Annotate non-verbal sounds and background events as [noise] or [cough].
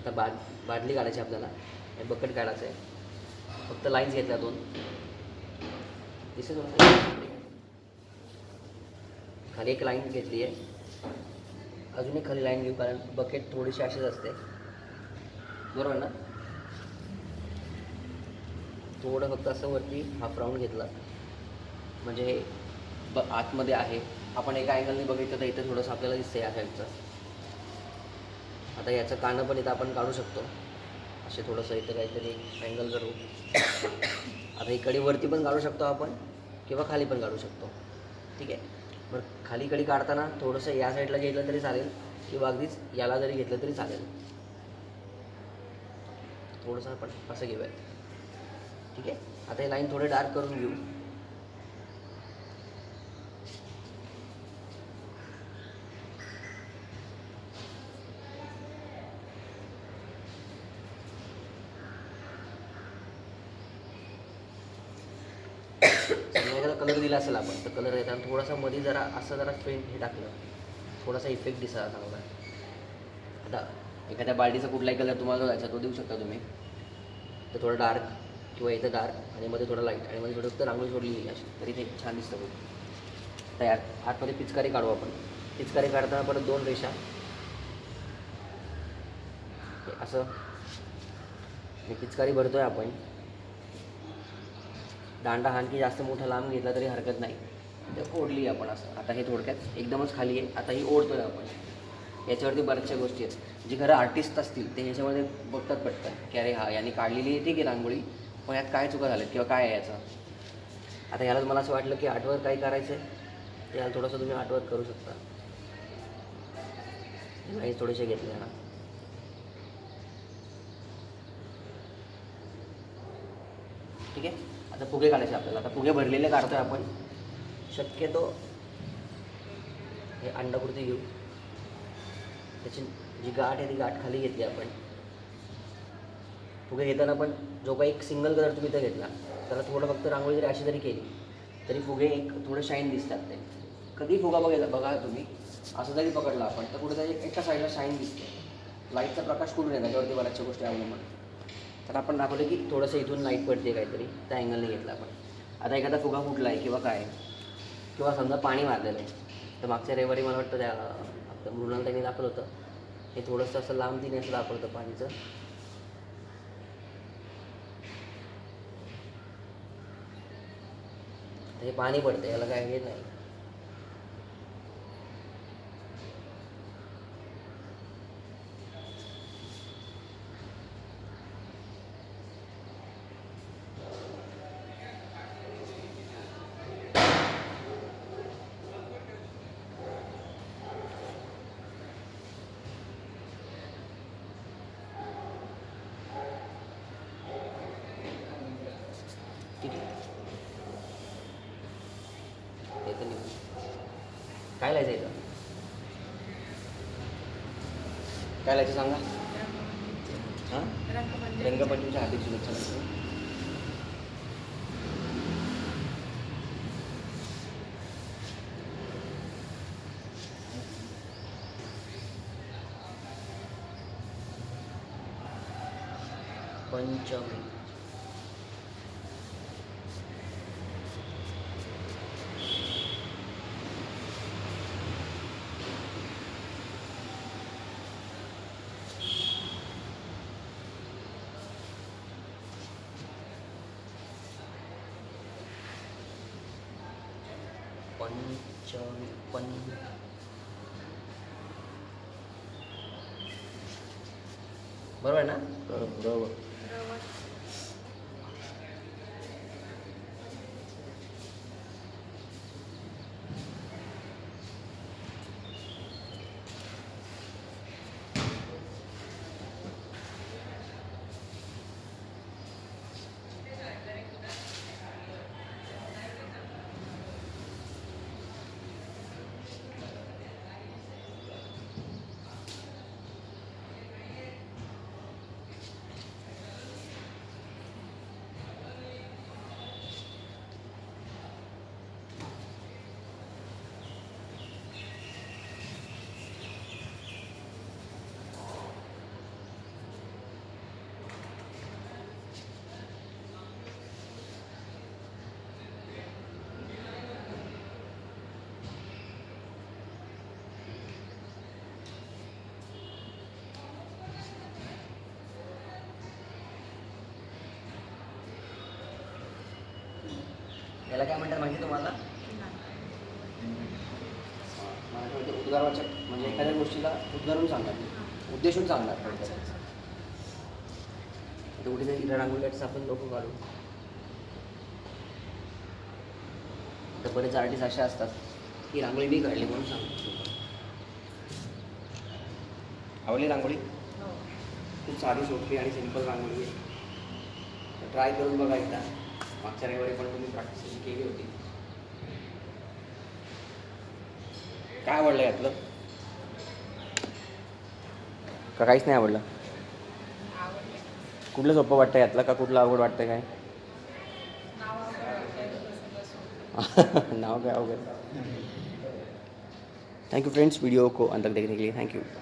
आता बाद बादली काढायची आपल्याला. आणि बकेट काढायचं आहे. फक्त लाईन्स घेतल्या दोन. दिसत खाली एक लाईन घेतली आहे. अजून एक खाली लाईन घेऊ कारण बकेट थोडीशी अशीच असते. बरोबर ना? थोडं फक्त असं वरती हाफ राऊंड घेतला. म्हणजे ब आतमध्ये आहे. आपण एका अँगलने बघितलं तर इथं थोडंसं आपल्याला दिसतं या साईडचं आता याचं कानं पण इथं आपण काढू शकतो. असे थोडंसं इथं काहीतरी अँगल करू आता इकडे वरती पण काढू शकतो आपण किंवा खाली पण काढू शकतो. ठीक आहे? बरं खाली कडी काढताना थोडंसं या साईडला घेतलं तरी चालेल किंवा अगदीच याला जरी घेतलं तरी चालेल. थोडंसं आपण असं घेऊयात. ठीक आहे? आता हे लाईन थोडे डार्क करून घेऊ. समजा एखादा कलर दिला असेल आपण तर कलर येतात थोडासा मध्ये जरा असं जरा पेंट हे टाकलं. थोडासा इफेक्ट दिसा चांगला. आता एखाद्या बाल्टीचा कुठलाही कलर तुम्हाला द्यायचा जायचा तो देऊ शकता तुम्ही. तर थोडं डार्क किंवा इथं डार्क आणि मध्ये थोडं लाइट आणि मध्ये थोडं फक्त रांगोळी सोडली अशी. तरी ते छान दिसतं बघ. तयार आतमध्ये पिचकारी काढू आपण. पिचकारी काढताना परत दोन रेषा. असं. हे पिचकारी भरतोय आपण. दांडा आणखी जास्त मोठा लांब घेतला तरी हरकत नाही. तर ओढली आपण असं. आता हे थोडक्यात एकदमच खाली आहे. आता ही ओढतोय आपण. याच्यावरती बऱ्याचशा गोष्टी आहेत. जी खरं आर्टिस्ट असतील ते ह्याच्यामध्ये बघतात पटकन. की अरे हा यांनी काढलेली आहे ती की रांगोळी? पण यात काय चुका झाल्यात किंवा काय आहे याचं? आता ह्यालाच मला असं वाटलं की आठवर काय करायचं आहे याला थोडंसं तुम्ही आठवर करू शकता. नाही थोडेसे घेतले ना ठीक आहे? आता फुगे काढायचे आपल्याला. आता फुगे भरलेले काढतो आहे आपण. शक्यतो हे अंडाकृती घेऊ. त्याची जी गाठ आहे ती गाठ खाली घेतली आपण. फुगे घेताना पण जो काही एक सिंगल कलर तुम्ही इथं घेतला त्याला थोडं फक्त रांगोळी जरी अशी जरी केली तरी फुगे एक थोडं शाईन दिसतात ते. कधी फुगा बघायला बघा तुम्ही. असं जरी पकडला आपण तर कुठेतरी एका साईडला शाईन दिसते. लाईटचा प्रकाश कुठून आहे त्याच्यावरती बऱ्याचशा गोष्टी अवलंबून. तर आपण दाखवलं की थोडंसं इथून लाइट पडते काहीतरी. त्या अँगलने घेतला आपण. आता एखादा फुगा फुटला आहे किंवा काय किंवा समजा पाणी मारलेलं आहे तर मागच्या रविवारी मला वाटतं त्या आपलं मृणाल त्यांनी दाखवलं होतं. हे थोडंसं असं लांब तिने असं दाखवलं होतं पाणीचं. हे पाणी पडतं याला काय हे नाही. काय लिहायचं सांगा हां रंगपंचमीच्या हार्दिक शुभेच्छा म्हणतो पंचमी पंचमी पं बरोबर आहे ना बरोबर याला काय म्हणतात माहिती तुम्हाला? मराठीमध्ये उद्गारवाचक म्हणजे एखाद्या गोष्टीला उद्गारून सांगणार उद्देशून सांगणार थोडक्यात. कुठेतरी रांगोळी काढायचं आपण लोक काढू तर बरेच आर्टिस्ट असे असतात की रांगोळी मी काढली म्हणून सांगतो आवडली रांगोळी? खूप साधी सोपी आणि सिंपल रांगोळी आहे. ट्राय करून बघा एकदा. मागच्या रविवारी पण तुम्ही प्रॅक्टिस केली होती? काय आवडलं यातलं? का काहीच नाही आवडलं? कुठलं सोपं वाटतं यातलं? का कुठलं अवघड वाटतं काय? [laughs] नाव काय अवघड? थैंक यू फ्रेंड्स वीडियो को अंत तक देखने के लिए थैंक यू